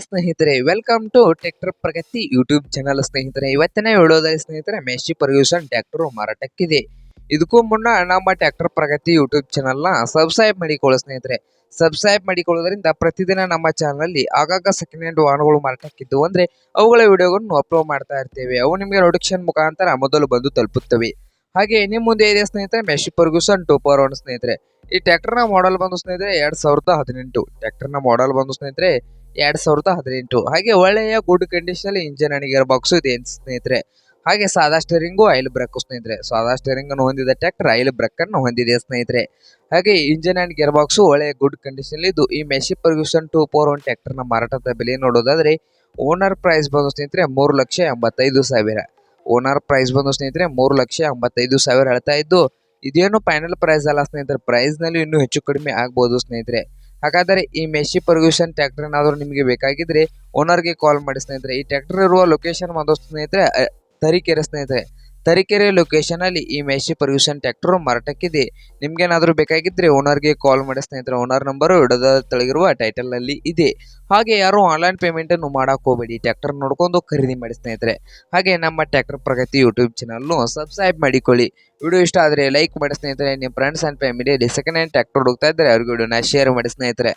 ಸ್ನೇಹಿತರೆ welcome to tractor Pragati YouTube channel ಸ್ನೇಹಿತರೆ. ಇವತ್ತಿನ ವಿಡಿಯೋದಲ್ಲಿ ಸ್ನೇಹಿತರೆ ಮೆಸ್ಸಿ ಪರ್ಯೂಷನ್ ಟ್ರ್ಯಾಕ್ಟರ್ ಮಾರಾಟಕ್ಕಿದೆ. ಇದಕ್ಕೂ ಮುನ್ನ ನಮ್ಮ ಟ್ರ್ಯಾಕ್ಟರ್ ಪ್ರಗತಿ ಯೂಟ್ಯೂಬ್ ಚಾನಲ್ನ ಸಬ್ಸ್ಕ್ರೈಬ್ ಮಾಡಿಕೊಳ್ಳಿ ಸ್ನೇಹಿತರೆ. ಸಬ್ಸ್ಕ್ರೈಬ್ ಮಾಡಿಕೊಳ್ಳೋದ್ರಿಂದ ಪ್ರತಿದಿನ ನಮ್ಮ ಚಾನಲಲ್ಲಿ ಆಗಾಗ ಸೆಕೆಂಡ್ ಹ್ಯಾಂಡ್ ವಾಹನಗಳು ಮಾರಾಟಕ್ಕಿದ್ದು ಅಂದರೆ ಅವುಗಳ ವಿಡಿಯೋಗಳನ್ನು ಅಪ್ಲೋಡ್ ಮಾಡ್ತಾ ಇರ್ತೇವೆ. ಅವು ನಿಮಗೆ ನೋಟಿಫಿಕೇಶನ್ ಮುಖಾಂತರ ಮೊದಲು ಬಂದು ತಲುಪುತ್ತವೆ. ಹಾಗೆ ನಿಮ್ಮ ಮುಂದೆ ಇದೆ ಸ್ನೇಹಿತರೆ Massey Ferguson two power one ಸ್ನೇಹಿತರೆ. ಈ ಟ್ರ್ಯಾಕ್ಟರ್ನ ಮಾಡೆಲ್ ಬಂದು ಸ್ನೇಹಿತರೆ, ಎರಡು ಸಾವಿರದ ಹದಿನೆಂಟು ಟ್ರ್ಯಾಕ್ಟರ್ನ ಮಾಡೆಲ್ ಬಂದು ಸ್ನೇಹಿತರೆ ಎರಡ್ ಸಾವಿರದ ಹದಿನೆಂಟು. ಹಾಗೆ ಒಳ್ಳೆಯ good condition engine and gear box ಇದೆ ಸ್ನೇಹಿತರೆ. ಹಾಗೆ ಸಾದಾ ಸ್ಟೇರಿಂಗು ಆಯಿಲ್ ಬ್ರೇಕ್ ಸ್ನೇಹಿತರೆ. ಸಾದಾ ಸ್ಟೇರಿಂಗ್ ಅನ್ನು ಹೊಂದಿದ ಟ್ರ್ಯಾಕ್ಟರ್ ಆಯಿಲ್ ಬ್ರೇಕ್ ಅನ್ನು ಹೊಂದಿದೆ ಸ್ನೇಹಿತರೆ. ಹಾಗೆ ಇಂಜಿನ್ ಅಂಡ್ ಗೇರ್ ಬಾಕ್ಸ್ ಒಳ್ಳೆಯ ಗುಡ್ ಕಂಡೀಷನ್ ಇದು ಈ Massey Ferguson two four one ಟ್ರ್ಯಾಕ್ಟರ್ನ ಮಾರಾಟದ ಬೆಲೆ ನೋಡೋದಾದ್ರೆ ಓನರ್ ಪ್ರೈಸ್ ಬಂದು ಸ್ನೇಹಿತರೆ ಮೂರು ಲಕ್ಷ ಎಂಬತ್ತೈದು ಸಾವಿರ. ಓನರ್ ಪ್ರೈಸ್ ಬಂದು ಸ್ನೇಹಿತರೆ ಮೂರು ಲಕ್ಷ ಎಂಬತ್ತೈದು ಸಾವಿರ ಹೇಳ್ತಾ ಇದ್ದು, ಇದೇನು ಫೈನಲ್ ಪ್ರೈಸ್ ಅಲ್ಲ ಸ್ನೇಹಿತರೆ. ಪ್ರೈಸ್ನಲ್ಲಿ ಇನ್ನೂ ಹೆಚ್ಚು ಕಡಿಮೆ ಆಗ್ಬೋದು ಸ್ನೇಹಿತರೆ. ಹಾಗಾದರೆ ಈ ಮೆಶಿ ಪರ್ಗ್ಯೂಷನ್ ಟ್ರ್ಯಾಕ್ಟರ್ ಏನಾದರೂ ನಿಮಗೆ ಬೇಕಾಗಿದ್ರೆ ಓನರ್ಗೆ ಕಾಲ್ ಮಾಡಿ ಸ್ನೇಹಿತರೆ. ಈ ಟ್ರ್ಯಾಕ್ಟರ್ ಇರುವ ಲೊಕೇಶನ್ ಬಂದು ಸ್ನೇಹಿತರೆ ತರೀಕೆರೆ ಸ್ನೇಹಿತರೆ. ತರೀಕೆರೆ ಲೊಕೇಶನ್ ಅಲ್ಲಿ ಈ ಮೇಸಿ ಪರ್ಯೂಷನ್ ಟ್ರ್ಯಾಕ್ಟರ್ ಮಾರಾಟಕ್ಕಿದೆ. ನಿಮ್ಗೇನಾದರೂ ಬೇಕಾಗಿದ್ರೆ ಓನರ್ಗೆ ಕಾಲ್ ಮಾಡಿ ಸ್ನೇಹಿತರೆ ಓನರ್ ನಂಬರು ಇಡದ ತೊಳಗಿರುವ ಟೈಟಲ್ನಲ್ಲಿ ಇದೆ. ಹಾಗೆ ಯಾರು ಆನ್ಲೈನ್ ಪೇಮೆಂಟ್ ಅನ್ನು ಮಾಡಕ್ ಹೋಗಬೇಡಿ ಟ್ರ್ಯಾಕ್ಟರ್ ನೋಡ್ಕೊಂಡು ಖರೀದಿ ಮಾಡಿ ಸ್ನೇಹಿತರೆ. ಹಾಗೆ ನಮ್ಮ ಟ್ರ್ಯಾಕ್ಟರ್ ಪ್ರಗತಿ ಯೂಟ್ಯೂಬ್ ಚಾನಲ್ನು ಸಬ್ಸ್ಕ್ರೈಬ್ ಮಾಡಿಕೊಳ್ಳಿ. ವಿಡಿಯೋ ಇಷ್ಟ ಆದರೆ ಲೈಕ್ ಮಾಡಿ ಸ್ನೇಹಿತರೆ ನಿಮ್ಮ ಫ್ರೆಂಡ್ಸ್ ಆ್ಯಂಡ್ ಫ್ಯಾಮಿಲಿಯಲ್ಲಿ ಸೆಕೆಂಡ್ ಹ್ಯಾಂಡ್ ಟ್ರ್ಯಾಕ್ಟರ್ ಹುಡುಕ್ತಾ ಇದ್ರೆ ಅವ್ರಿಗೆ ವಿಡಿಯೋನ ಶೇರ್ ಮಾಡಿ ಸ್ನೇಹಿತರೆ.